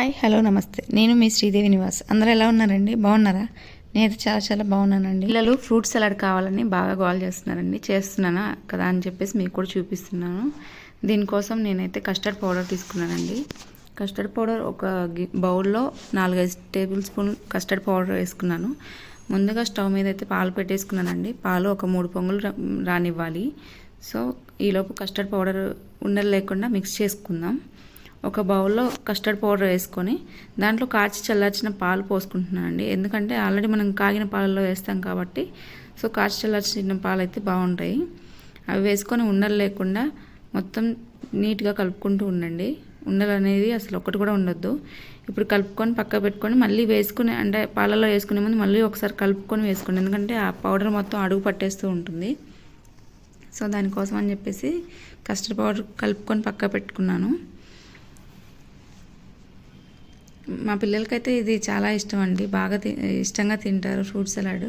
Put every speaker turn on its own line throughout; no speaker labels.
Hi hello నమస్తే. నేను మీ శ్రీదేవి నివాస్. అందరూ ఎలా ఉన్నారండి? బాగున్నారా? నేనైతే చాలా చాలా బాగున్నానండి. పిల్లలు ఫ్రూట్ సలాడ్ కావాలని బాగా గోల్ చేస్తున్నారండి. చేస్తున్నానా కదా అని చెప్పేసి మీకు కూడా చూపిస్తున్నాను. దీనికోసం నేనైతే కస్టర్డ్ పౌడర్ తీసుకున్నానండి. కస్టర్డ్ పౌడర్ ఒక బౌల్లో నాలుగైదు టేబుల్ స్పూన్ కస్టర్డ్ పౌడర్ వేసుకున్నాను. ముందుగా స్టవ్ మీద అయితే పాలు పెట్టేసుకున్నానండి. పాలు ఒక మూడు పొంగులు రానివ్వాలి. సో ఈలోపు కస్టర్డ్ పౌడర్ ఉండలు లేకుండా మిక్స్ చేసుకుందాం. ఒక బౌల్లో కస్టర్డ్ పౌడర్ వేసుకొని దాంట్లో కాచి చల్లార్చిన పాలు పోసుకుంటున్నానండి ఎందుకంటే ఆల్రెడీ మనం కాగిన పాలలో వేస్తాం కాబట్టి సో కాచి చల్లార్చిన పాలు అయితే బాగుంటాయి. అవి వేసుకొని ఉండలు లేకుండా మొత్తం నీట్గా కలుపుకుంటూ ఉండండి. ఉండలు అనేది అసలు ఒకటి కూడా ఉండొద్దు. ఇప్పుడు కలుపుకొని పక్క పెట్టుకొని మళ్ళీ వేసుకుని అంటే పాలలో వేసుకునే ముందు మళ్ళీ ఒకసారి కలుపుకొని వేసుకోండి. ఎందుకంటే ఆ పౌడర్ మొత్తం అడుగు పట్టేస్తూ ఉంటుంది. సో దానికోసం అని చెప్పేసి కస్టర్డ్ పౌడర్ కలుపుకొని పక్క పెట్టుకున్నాను. మా పిల్లలకైతే ఇది చాలా ఇష్టం అండి బాగా ఇష్టంగా తింటారు ఫ్రూట్ సలాడ్.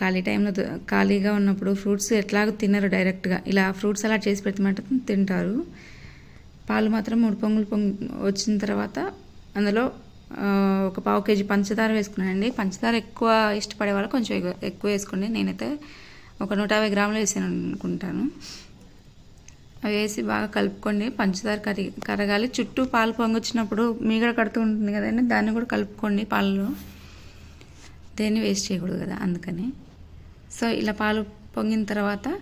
ఖాళీ టైంలో ఖాళీగా ఉన్నప్పుడు ఫ్రూట్స్ ఎట్లాగో తినరు డైరెక్ట్గా. ఇలా ఫ్రూట్ సలాడ్ చేసి పెట్టమంటే తింటారు. పాలు మాత్రం మూడు పొంగులు పొంగు వచ్చిన తర్వాత అందులో ఒక పావు కేజీ పంచదార వేసుకున్నానండి. పంచదార ఎక్కువ ఇష్టపడే వాళ్ళు కొంచెం ఎక్కువ వేసుకోండి. నేనైతే ఒక నూట యాభై గ్రాములు వేసాను అనుకుంటాను. వేసి బాగా కలుపుకోండి. పంచదార కరి కరగాలి. చుట్టూ పాలు పొంగొచ్చినప్పుడు మీగడ కడుతూ ఉంటుంది కదండి దాన్ని కూడా కలుపుకోండి పాలలో. దేన్ని వేస్ట్ చేయకూడదు కదా అందుకని. సో ఇలా పాలు పొంగిన తర్వాత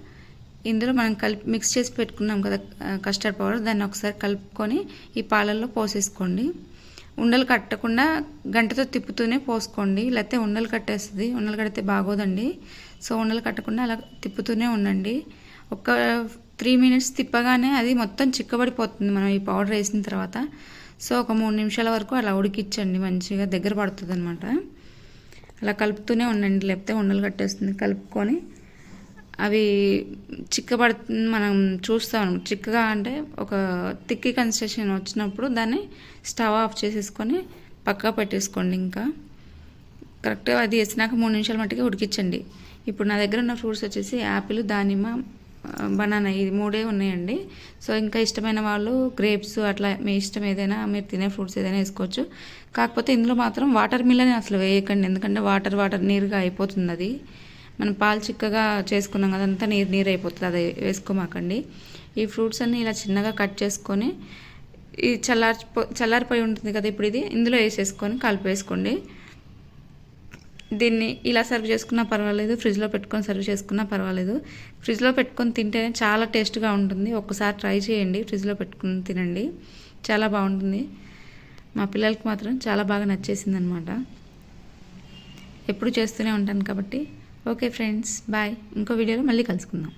ఇందులో మనం కలిపి మిక్స్ చేసి పెట్టుకున్నాం కదా కస్టర్డ్ పౌడర్ దాన్ని ఒకసారి కలుపుకొని ఈ పాలల్లో పోసేసుకోండి. ఉండలు కట్టకుండా గంటతో తిప్పుతూనే పోసుకోండి. లేకపోతే ఉండలు కట్టేస్తుంది. ఉండలు కడితే బాగోదండి. సో ఉండలు కట్టకుండా అలా తిప్పుతూనే ఉండండి. ఒక త్రీ మినిట్స్ తిప్పగానే అది మొత్తం చిక్కబడిపోతుంది మనం ఈ పౌడర్ వేసిన తర్వాత. సో ఒక మూడు నిమిషాల వరకు అలా ఉడికిచ్చండి మంచిగా దగ్గర పడుతుంది అనమాట అలా కలుపుతూనే ఉండండి లేకపోతే ఉండలు కట్టేస్తుంది. కలుపుకొని అవి చిక్కబడుతుంది మనం చూస్తాం చిక్కగా అంటే ఒక తిక్కి కన్స్ట్రక్షన్ వచ్చినప్పుడు దాన్ని స్టవ్ ఆఫ్ చేసేసుకొని పక్కా పెట్టేసుకోండి ఇంకా. కరెక్ట్గా అది వేసినాక మూడు నిమిషాల మట్టుగా ఉడికించండి ఇప్పుడు నా దగ్గర ఉన్న ఫ్రూట్స్ వచ్చేసి యాపిల్ దానిమ్మ బనానా ఇది మూడే ఉన్నాయండి. సో ఇంకా ఇష్టమైన వాళ్ళు గ్రేప్స్ అట్లా మీ ఇష్టం ఏదైనా మీరు తినే ఫ్రూట్స్ ఏదైనా వేసుకోవచ్చు. కాకపోతే ఇందులో మాత్రం వాటర్ మిల్లని అసలు వేయకండి. ఎందుకంటే వాటర్ వాటర్ నీరుగా అయిపోతుంది అది మనం పాలు చిక్కగా చేసుకున్నాం కదా అంతా నీరు నీరు అయిపోతుంది. అది వేసుకోమాకండి. ఈ ఫ్రూట్స్ అన్నీ ఇలా చిన్నగా కట్ చేసుకొని ఈ చల్లారి చల్లారిపోయి ఉంటుంది కదా ఇప్పుడు ఇది. ఇందులో వేసేసుకొని కలిపేసుకోండి. దీన్ని ఇలా సర్వ్ చేసుకున్నా పర్వాలేదు ఫ్రిడ్జ్లో పెట్టుకొని సర్వ్ చేసుకున్నా పర్వాలేదు. ఫ్రిడ్జ్లో పెట్టుకొని తింటేనే చాలా టేస్ట్గా ఉంటుంది. ఒక్కసారి ట్రై చేయండి ఫ్రిడ్జ్లో పెట్టుకుని తినండి. చాలా బాగుంటుంది. మా పిల్లలకి మాత్రం చాలా బాగా నచ్చేసింది అనమాట ఎప్పుడు చేస్తూనే ఉంటాను కాబట్టి. Okay friends bye. ఇంకో వీడియోలో మళ్ళీ కలుసుకుందాం.